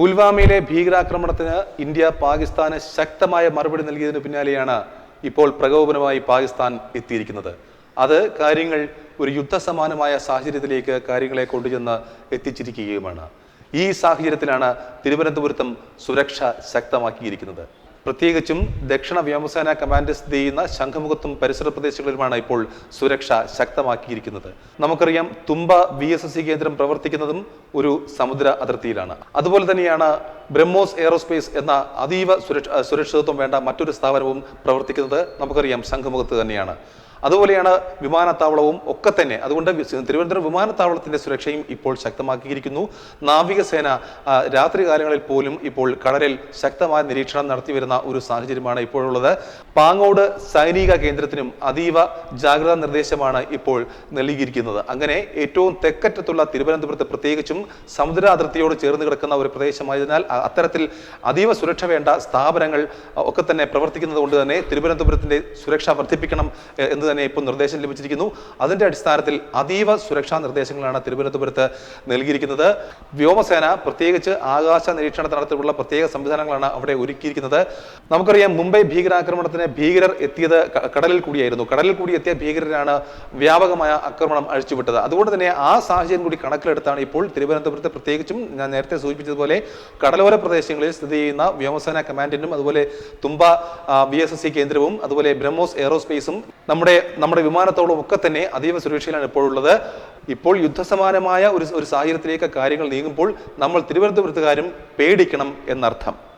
പുൽവാമയിലെ ഭീകരാക്രമണത്തിന് ഇന്ത്യ പാകിസ്ഥാന് ശക്തമായ മറുപടി നൽകിയതിന് പിന്നാലെയാണ് ഇപ്പോൾ പ്രകോപനമായി പാകിസ്ഥാൻ എത്തിയിരിക്കുന്നത്. അത് കാര്യങ്ങൾ ഒരു യുദ്ധസമാനമായ സാഹചര്യത്തിലേക്ക് കാര്യങ്ങളെ കൊണ്ടുചെന്ന് എത്തിച്ചിരിക്കുകയുമാണ്. ഈ സാഹചര്യത്തിലാണ് തിരുവനന്തപുരത്തും സുരക്ഷ ശക്തമാക്കിയിരിക്കുന്നത്. പ്രത്യേകിച്ചും ദക്ഷിണ വ്യോമസേന കമാൻഡ് സ്ഥിതി ചെയ്യുന്ന ശംഖുമുഖത്തും പരിസര പ്രദേശങ്ങളിലുമാണ് ഇപ്പോൾ സുരക്ഷ ശക്തമാക്കിയിരിക്കുന്നത്. നമുക്കറിയാം Thumba V S S C കേന്ദ്രം പ്രവർത്തിക്കുന്നതും ഒരു സമുദ്ര അതിർത്തിയിലാണ്. അതുപോലെ തന്നെയാണ് ബ്രഹ്മോസ് എയറോസ്പേസ് എന്ന അതീവ സുരക്ഷ സുരക്ഷിതത്വം വേണ്ട മറ്റൊരു സ്ഥാപനവും പ്രവർത്തിക്കുന്നത് നമുക്കറിയാം ശംഖുമുഖത്ത് തന്നെയാണ്. അതുപോലെയാണ് വിമാനത്താവളവും ഒക്കെ തന്നെ. അതുകൊണ്ട് തിരുവനന്തപുരം വിമാനത്താവളത്തിന്റെ സുരക്ഷയും ഇപ്പോൾ ശക്തമാക്കിയിരിക്കുന്നു. നാവികസേന രാത്രി രാത്രികാലങ്ങളിൽ പോലും ഇപ്പോൾ കടലിൽ ശക്തമായ നിരീക്ഷണം നടത്തി വരുന്ന ഒരു സാഹചര്യമാണ് ഇപ്പോഴുള്ളത്. പാങ്ങോട് സൈനിക കേന്ദ്രത്തിനും അതീവ ജാഗ്രതാ നിർദ്ദേശമാണ് ഇപ്പോൾ നൽകിയിരിക്കുന്നത്. അങ്ങനെ ഏറ്റവും തെക്കറ്റത്തുള്ള തിരുവനന്തപുരത്ത് പ്രത്യേകിച്ചും സമുദ്ര അതിർത്തിയോട് ചേർന്ന് കിടക്കുന്ന ഒരു പ്രദേശമായതിനാൽ അത്തരത്തിൽ അതീവ സുരക്ഷ വേണ്ട സ്ഥാപനങ്ങൾ ഒക്കെ തന്നെ പ്രവർത്തിക്കുന്നത് കൊണ്ട് തന്നെ തിരുവനന്തപുരത്തിന്റെ സുരക്ഷ വർദ്ധിപ്പിക്കണം എന്ന് തന്നെ ഇപ്പോൾ നിർദ്ദേശം ലഭിച്ചിരിക്കുന്നു. അതിന്റെ അടിസ്ഥാനത്തിൽ അതീവ സുരക്ഷാ നിർദ്ദേശങ്ങളാണ് തിരുവനന്തപുരത്ത് നൽകിയിരിക്കുന്നത്. വ്യോമസേന പ്രത്യേകിച്ച് ആകാശ നിരീക്ഷണ തലത്തിലുള്ള പ്രത്യേക സംവിധാനങ്ങളാണ് അവിടെ ഒരുക്കിയിരിക്കുന്നത്. നമുക്കറിയാം മുംബൈ ഭീകരാക്രമണത്തിന് ഭീകരർ എത്തിയത് കടലിൽ കൂടിയായിരുന്നു. കടലിൽ കൂടി എത്തിയ ഭീകരരാണ് വ്യാപകമായ ആക്രമണം അഴിച്ചുവിട്ടത്. അതുകൊണ്ട് തന്നെ ആ സാഹചര്യം കൂടി കണക്കിലെടുത്താണ് ഇപ്പോൾ തിരുവനന്തപുരത്ത് പ്രത്യേകിച്ചും ഞാൻ നേരത്തെ സൂചിപ്പിച്ചതുപോലെ കടലോര പ്രദേശങ്ങളിൽ സ്ഥിതി ചെയ്യുന്ന വ്യോമസേന കമാൻഡിനും അതുപോലെ Thumba B S S C കേന്ദ്രവും അതുപോലെ ബ്രഹ്മോസ് എയറോസ്പേസും നമ്മുടെ നമ്മുടെ വിമാനത്തോളം ഒക്കെ തന്നെ അതീവ സുരക്ഷയിലാണ് ഇപ്പോഴുള്ളത്. ഇപ്പോൾ യുദ്ധസമാനമായ ഒരു ഒരു സാഹചര്യത്തിലേക്ക് കാര്യങ്ങൾ നീങ്ങുമ്പോൾ നമ്മൾ തിരുവനന്തപുരത്തുകാരും പേടിക്കണം എന്നർത്ഥം.